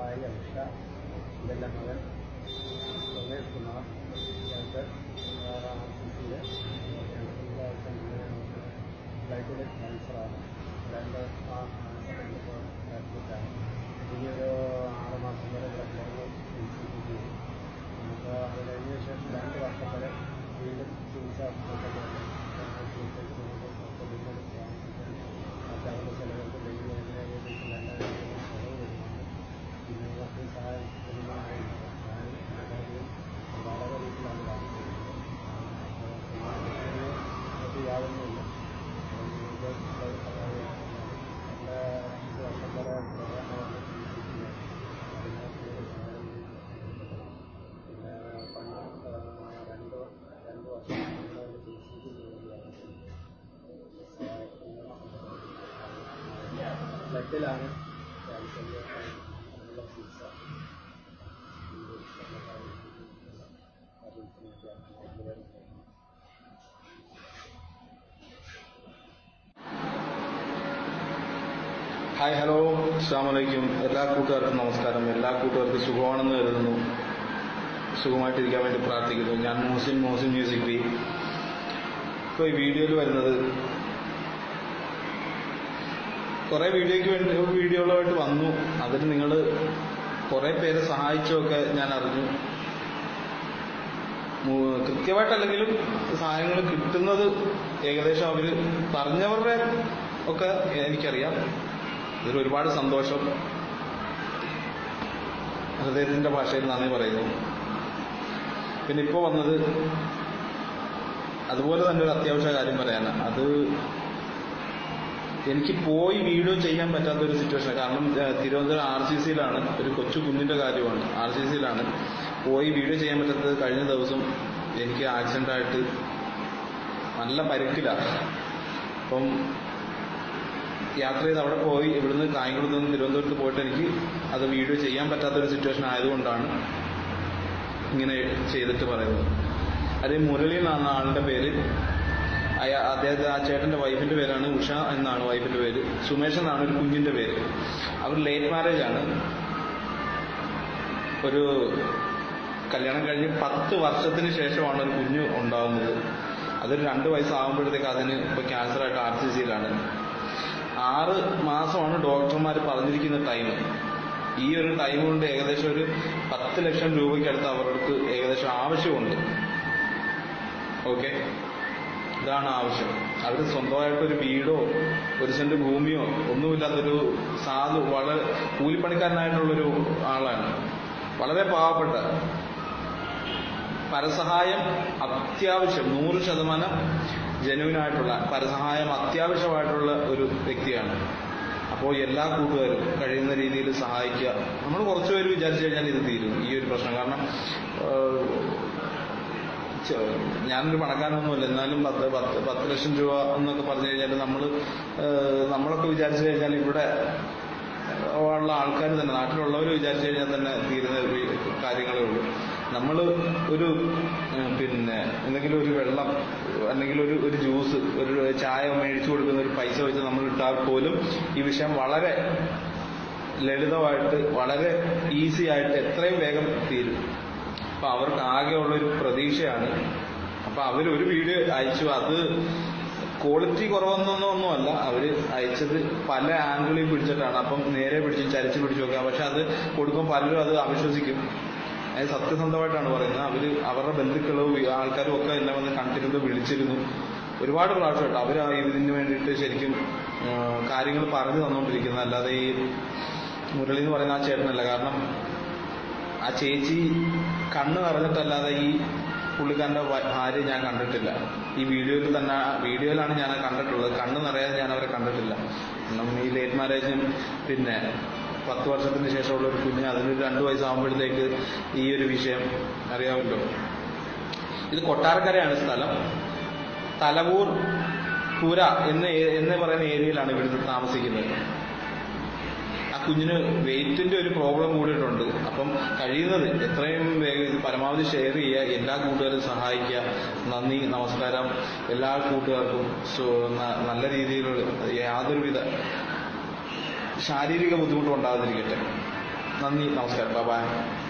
சாய் அனிஷா இதெல்ல மகன் Sumesh Kumar Venkat Ramakrishnan light cancer రెండు రెండు పెట్టాను మీరు ఆరు మాసంలో బ్లడ్ లెవెల్ ఇంకా అది ఏం చేసేసి బ్యాంక్ వర్క్ వీళ్ళు ബ്ലഡിലാണ് ഹായ് ഹലോ. അസ്സാമലൈക്കും എല്ലാ കൂട്ടുകാർക്കും നമസ്കാരം. എല്ലാ കൂട്ടുകാർക്കും സുഖമാണെന്ന് കരുതുന്നു. സുഖമായിട്ടിരിക്കാൻ വേണ്ടി പ്രാർത്ഥിക്കുന്നു. ഞാൻ മോസിൻ മോസിൻ മ്യൂസിക് ബി ഇപ്പോൾ ഈ വീഡിയോയിൽ വരുന്നത് കുറേ വീഡിയോയ്ക്ക് വേണ്ടി വീഡിയോകളുമായിട്ട് വന്നു. അതിൽ നിങ്ങൾ കുറേ പേരെ സഹായിച്ചൊക്കെ ഞാൻ അറിഞ്ഞു. കൃത്യമായിട്ടല്ലെങ്കിലും സഹായങ്ങൾ കിട്ടുന്നത് ഏകദേശം അവർ പറഞ്ഞവരുടെ ഒക്കെ എനിക്കറിയാം. ഇതിൽ ഒരുപാട് സന്തോഷം. ഹൃദയത്തിന്റെ ഭാഷയിൽ നന്ദി പറയുന്നു. പിന്നെ ഇപ്പോൾ വന്നത് അതുപോലെ തന്നെ ഒരു അത്യാവശ്യ കാര്യം പറയാനാണ്. അത് എനിക്ക് പോയി വീഡിയോ ചെയ്യാൻ പറ്റാത്ത ഒരു സിറ്റുവേഷൻ കാരണം തിരുവനന്തപുരം ആർ സി സിയിലാണ് ഒരു കൊച്ചു കുഞ്ഞിന്റെ കാര്യമാണ് ആർ സി സിയിലാണ്. പോയി വീഡിയോ ചെയ്യാൻ പറ്റാത്തത് കഴിഞ്ഞ ദിവസം എനിക്ക് ആക്സിഡന്റ് ആയിട്ട് നല്ല പരുക്കിലാണ് അപ്പം യാത്ര ചെയ്ത് അവിടെ പോയി ഇവിടുന്ന് കായംകുളത്ത് നിന്ന് തിരുവനന്തപുരത്ത് പോയിട്ട് എനിക്ക് അത് വീഡിയോ ചെയ്യാൻ പറ്റാത്ത ഒരു സിറ്റുവേഷൻ ആയതുകൊണ്ടാണ് ഇങ്ങനെ ചെയ്തിട്ട് പറയുന്നത്. അത് മുരളി എന്നാണ് ആളുടെ പേര് അയാ അദ്ദേഹത്തെ ആ ചേട്ടന്റെ വൈഫിന്റെ പേരാണ് ഉഷ എന്നാണ് വൈഫിന്റെ പേര്. സുമേഷ് എന്നാണ് ഒരു കുഞ്ഞിന്റെ പേര്. അവർ ലേറ്റ് മാരേജ് ആണ്. ഒരു കല്യാണം കഴിഞ്ഞ് പത്ത് വർഷത്തിന് ശേഷമാണ് ഒരു കുഞ്ഞ് ഉണ്ടാവുന്നത്. അതൊരു രണ്ട് വയസ്സാകുമ്പോഴത്തേക്ക് അതിന് ഇപ്പൊ ക്യാൻസർ ആയിട്ട് ആർ സി സിയിലാണ് ആറ് മാസമാണ് ഡോക്ടർമാർ പറഞ്ഞിരിക്കുന്ന ടൈം ഈ ഒരു ടൈം കൊണ്ട് ഏകദേശം ഒരു പത്ത് ലക്ഷം രൂപയ്ക്കടുത്ത് അവർക്ക് ഏകദേശം ആവശ്യമുണ്ട്. ഓക്കെ ഇതാണ് ആവശ്യം. അവർ സ്വന്തമായിട്ട് ഒരു വീടോ ഒരു സെന്റ് ഭൂമിയോ ഒന്നുമില്ലാത്തൊരു സാധു വളരെ കൂലിപ്പണിക്കാരനായിട്ടുള്ളൊരു ആളാണ്. വളരെ പാവപ്പെട്ട. പരസഹായം അത്യാവശ്യം നൂറ് ശതമാനം ജനുവിനായിട്ടുള്ള പരസഹായം അത്യാവശ്യമായിട്ടുള്ള ഒരു വ്യക്തിയാണ്. അപ്പോൾ എല്ലാ കൂട്ടുകാരും കഴിയുന്ന രീതിയിൽ സഹായിക്കുക. നമ്മൾ കുറച്ചുപേര് വിചാരിച്ചു കഴിഞ്ഞാൽ ഇത് തീരും. ഈ ഒരു പ്രശ്നം. കാരണം ഞാനൊരു പണക്കാരനൊന്നുമില്ല. എന്നാലും പത്ത് പത്ത് പത്ത് ലക്ഷം രൂപ എന്നൊക്കെ പറഞ്ഞു കഴിഞ്ഞാൽ നമ്മൾ നമ്മളൊക്കെ വിചാരിച്ചു കഴിഞ്ഞാൽ ഇവിടെ ഉള്ള ആൾക്കാർ തന്നെ നാട്ടിലുള്ളവർ വിചാരിച്ചു കഴിഞ്ഞാൽ തന്നെ തീരുന്ന കാര്യങ്ങളേ ഉള്ളൂ. നമ്മൾ ഒരു പിന്നെ എന്തെങ്കിലും ഒരു വെള്ളം അല്ലെങ്കിൽ ഒരു ഒരു ജ്യൂസ് ഒരു ചായ മേടിച്ചു കൊടുക്കുന്ന ഒരു പൈസ വെച്ച് നമ്മൾ ഇട്ടാൽ പോലും ഈ വിഷയം വളരെ ലളിതമായിട്ട് വളരെ ഈസി ആയിട്ട് എത്രയും വേഗം തീരും. അപ്പൊ അവർക്ക് ആകെയുള്ളൊരു പ്രതീക്ഷയാണ്. അപ്പൊ അവർ ഒരു വീഡിയോ അയച്ചു. അത് ക്വാളിറ്റി കുറവെന്നൊന്നുമല്ല. അവർ അയച്ചത് പല ആംഗിളിൽ പിടിച്ചിട്ടാണ്. അപ്പം നേരെ പിടിച്ച് ചരിച്ച് പിടിച്ചു നോക്കുക പക്ഷെ അത് കൊടുക്കും പലരും അത് അവിശ്വസിക്കും. അത് സത്യസന്ധമായിട്ടാണ് പറയുന്നത്. അവർ അവരുടെ ബന്ധുക്കളും ആൾക്കാരും ഒക്കെ എന്നെ വന്ന് കണ്ടിരുന്നു വിളിച്ചിരുന്നു. ഒരുപാട് പ്രാവശ്യം കേട്ടോ അവർ ഇതിന് വേണ്ടിയിട്ട് ശരിക്കും കാര്യങ്ങൾ പറഞ്ഞു തന്നുകൊണ്ടിരിക്കുന്നത് അല്ലാതെ ഈ മുരളി എന്ന് പറയുന്ന ആ ചേട്ടനല്ല. കാരണം ആ ചേച്ചി കണ്ണ് നിറഞ്ഞിട്ടല്ലാതെ ഈ പുള്ളിക്കാരന്റെ ഭാര്യ ഞാൻ കണ്ടിട്ടില്ല. ഈ വീഡിയോയിൽ തന്നെ വീഡിയോയിലാണ് ഞാൻ കണ്ടിട്ടുള്ളത്. കണ്ണ് നിറയാതെ ഞാൻ അവരെ കണ്ടിട്ടില്ല. കാരണം ഈ ലേറ്റ് മാരേജും പിന്നെ പത്ത് വർഷത്തിന് ശേഷമുള്ള ഒരു കുഞ്ഞ് അതിന് രണ്ട് വയസ്സാകുമ്പോഴത്തേക്ക് ഈ ഒരു വിഷയം അറിയാമല്ലോ. ഇത് കൊട്ടാരക്കരയാണ് സ്ഥലം. തലവൂർ പുര എന്ന് എന്ന് പറയുന്ന ഏരിയയിലാണ് ഇവിടുന്ന് താമസിക്കുന്നത്. കുഞ്ഞിന് വെയിറ്റിന്റെ ഒരു പ്രോബ്ലം കൂടിയിട്ടുണ്ട്. അപ്പം കഴിയുന്നത് എത്രയും വേഗം പരമാവധി ഷെയർ ചെയ്യുക എല്ലാ കൂട്ടുകാരും സഹായിക്കുക. നന്ദി നമസ്കാരം. എല്ലാ കൂട്ടുകാർക്കും നല്ല രീതിയിലുള്ള യാതൊരുവിധ ശാരീരിക ബുദ്ധിമുട്ടും ഉണ്ടാകാതിരിക്കട്ടെ. നന്ദി നമസ്കാരം. ബൈ